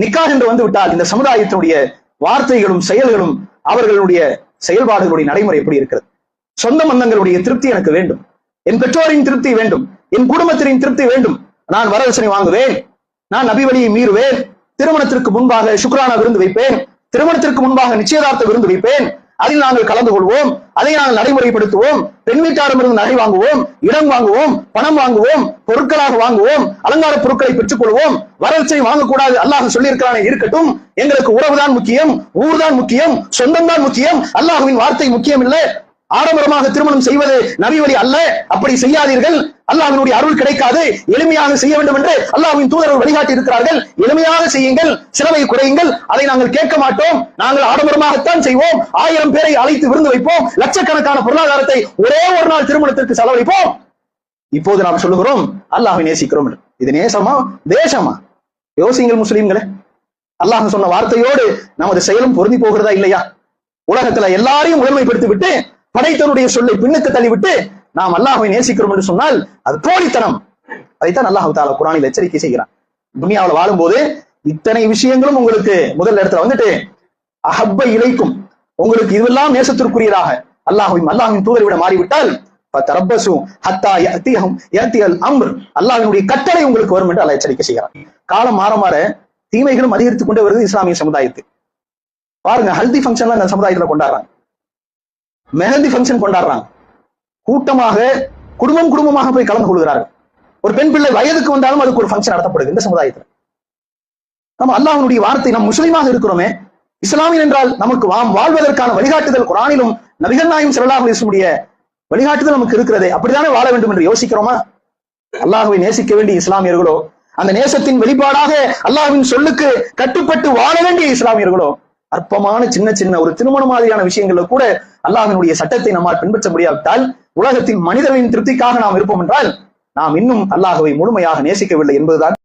நிக்காஹ் என்று வந்து விட்டால் இந்த சமுதாயத்தினுடைய வார்த்தைகளும் செயல்களும் அவர்களுடைய செயல்பாடுகளுடைய நடைமுறை எப்படி இருக்கிறது? சொந்த மந்தங்களுடைய திருப்தி எனக்கு வேண்டும். என் பெற்றோரின் திருப்தி வேண்டும். என் குடும்பத்தின் திருப்தி வேண்டும். நான் வரதட்சணை வாங்குவேன். நான் நபி வழியை மீறுவேன். திருமணத்திற்கு முன்பாக சுக்ரானா விருந்து வைப்பேன். திருமணத்திற்கு முன்பாக நிச்சயதார்த்த விருந்து வைப்பேன். அதில் நாங்கள் கலந்து கொள்வோம். அதை நாங்கள் நடைமுறைப்படுத்துவோம். பெண் வீட்டாரிடமிருந்து நகை வாங்குவோம். இடம் வாங்குவோம். பணம் வாங்குவோம். பொருட்களாக வாங்குவோம். அலங்கார பொருட்களை பெற்றுக் கொள்வோம் வறட்சியை வாங்கக்கூடாது. அல்லாஹ் சொல்லியிருக்கிறானே இருக்கட்டும். எங்களுக்கு உறவுதான் முக்கியம். ஊர்தான் முக்கியம். சொந்தம் தான் முக்கியம். அல்லாஹுவின் வார்த்தை முக்கியம் இல்லை ஆடம்பரமாக திருமணம் செய்வது நபி வழி அல்ல. அப்படி செய்யாதீர்கள். அல்லாஹ்வினுடைய அருள் கிடைக்காது. எளிமையாக செய்ய வேண்டும் என்று அல்லாஹின் தூதர்கள் வழிகாட்டி இருக்கிறார்கள். எளிமையாக செய்யுங்கள். சிலவை குறையுங்கள். அதை நாங்கள் கேட்க மாட்டோம். நாங்கள் ஆடம்பரமாகத்தான் செய்வோம். ஆயிரம் பேரை அழைத்து விருந்து வைப்போம். லட்சக்கணக்கான பொருளாதாரத்தை ஒரே ஒரு நாள் திருமணத்திற்கு செலவழிப்போம். இப்போது நாம் சொல்லுகிறோம் அல்லாஹை நேசிக்கிறோம் இது நேசமா? தேசமா? யோசிங்கள் முஸ்லீம்களே. அல்லாஹ் சொன்ன வார்த்தையோடு நமது செயலும் பொருந்தி போகிறதா இல்லையா? உலகத்துல எல்லாரையும் முதன்மைப்படுத்தி விட்டு படைத்தனுடைய சொல்லை பின்னுக்கு தள்ளிவிட்டு நாம் அல்லாஹ்வை நேசிக்கிறோம் என்று சொன்னால் அது போலித்தனம். அதைத்தான் அல்லாஹ் தாலா குரானில் எச்சரிக்கை செய்கிறான். துனியாவில் வாழும்போது இத்தனை விஷயங்களும் உங்களுக்கு முதல் இடத்துல வந்துட்டு அஹப்ப இலைக்கும். உங்களுக்கு இதுவெல்லாம் நேசத்திற்குரியதாக அல்லாஹுவின் அல்லாஹ்வின் தூதரை விட மாறிவிட்டால் தரப்பசு ஹத்தா கட்டளை உங்களுக்கு வரும் என்று அல்ல எச்சரிக்கை செய்கிறான். காலம் மாற மாற தீமைகளும் அதிகரித்துக் கொண்டே வருது இஸ்லாமிய சமுதாயத்து. பாருங்க ஹல்தி ஃபங்க்ஷன்லாம் இந்த சமுதாயத்துல கொண்டாடுறாங்க. மெஹந்தி ஃபங்க்ஷன் கொண்டாடுறாங்க கூட்டமாக குடும்பம் குடும்பமாக போய் கலந்து கொள்கிறார்கள். ஒரு பெண் பிள்ளை வயதுக்கு வந்தாலும் அதுக்கு ஒரு ஃபங்க்ஷன் நடத்தப்படுது இந்த சமுதாயத்துல. நம்ம அல்லாஹனுடைய வார்த்தை நம் முஸ்லீமாக இருக்கிறோமே இஸ்லாமியன் என்றால் நமக்கு வாம் வாழ்வதற்கான வழிகாட்டுதல் குரானிலும் நபிகள் நாயும் சிறலாக அலைஹி வழிகாட்டுதல் நமக்கு இருக்கிறதே. அப்படித்தானே வாழ வேண்டும் என்று யோசிக்கிறோமா? அல்லாஹ்வை நேசிக்க வேண்டிய இஸ்லாமியர்களோ அந்த நேசத்தின் வெளிப்பாடாக அல்லாஹ்வின் சொல்லுக்கு கட்டுப்பட்டு வாழ வேண்டிய இஸ்லாமியர்களோ அற்பமான சின்ன சின்ன ஒரு திருமண மாதிரியான விஷயங்கள்ல கூட அல்லாஹினுடைய சட்டத்தை நம்மால் பின்பற்ற முடியாவிட்டால் உலகத்தில் மனிதர்களின் திருப்திக்காக நாம் இருப்போம் என்றால் நாம் இன்னும் அல்லாஹ்வை முழுமையாக நேசிக்கவில்லை என்பதுதான்